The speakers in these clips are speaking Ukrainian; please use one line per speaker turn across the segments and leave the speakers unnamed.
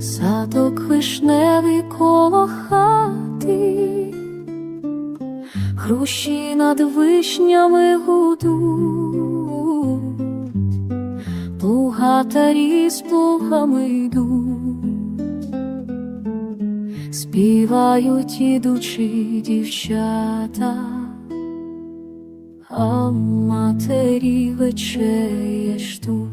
Садок вишневий коло хати, Хрущі над вишнями гудуть, Плугатарі з плугами йдуть, співають ідучи дівчата, а матері вечеряш тут.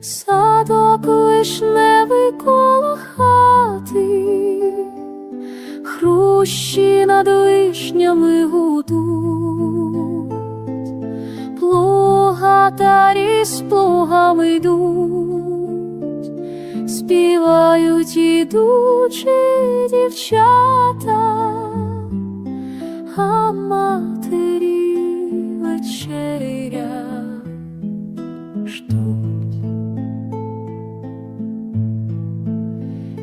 Садок вишневий коло хати, Хрущі над вишнями гудуть, Плугатарі з плугами йдуть, Співають ідучі дівчата, а матері вечеря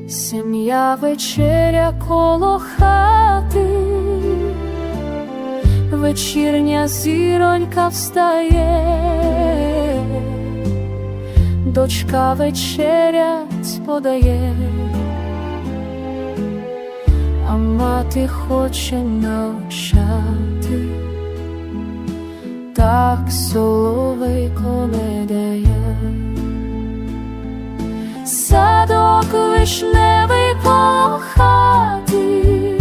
Сім'я вечеря коло хати, вечірня зіронька встає, дочка вечерять подає, а мати хоче навчати, так соловейко не дає. Вишневий коло хати,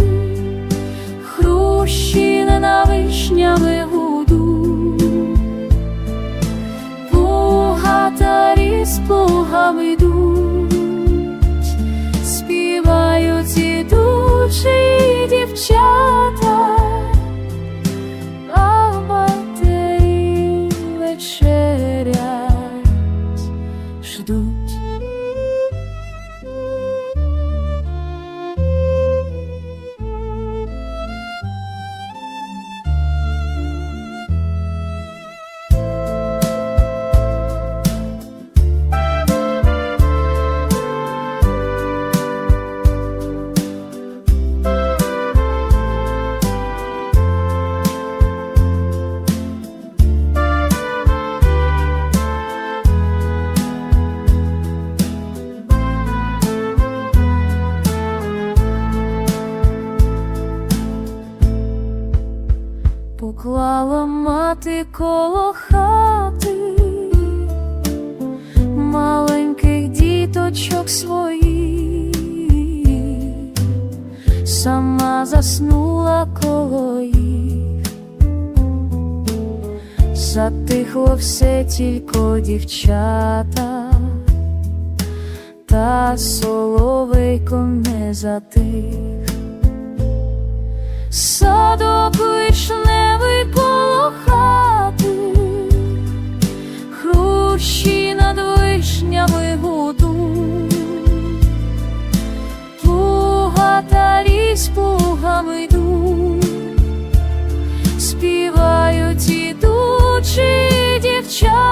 Хрущі на вишнями гудуть, Плугатарі з плугами йдуть, співають ідучі дівчата, а матері вечерять Поклала мати коло хати. Маленьких діточок своїх, сама заснула коло їх, затихло все тільки дівчата, та соловейко не затих. Садок вишневий Хрущі над вишнями гудуть, та різь плугами йдуть, співають ідучі дівчата,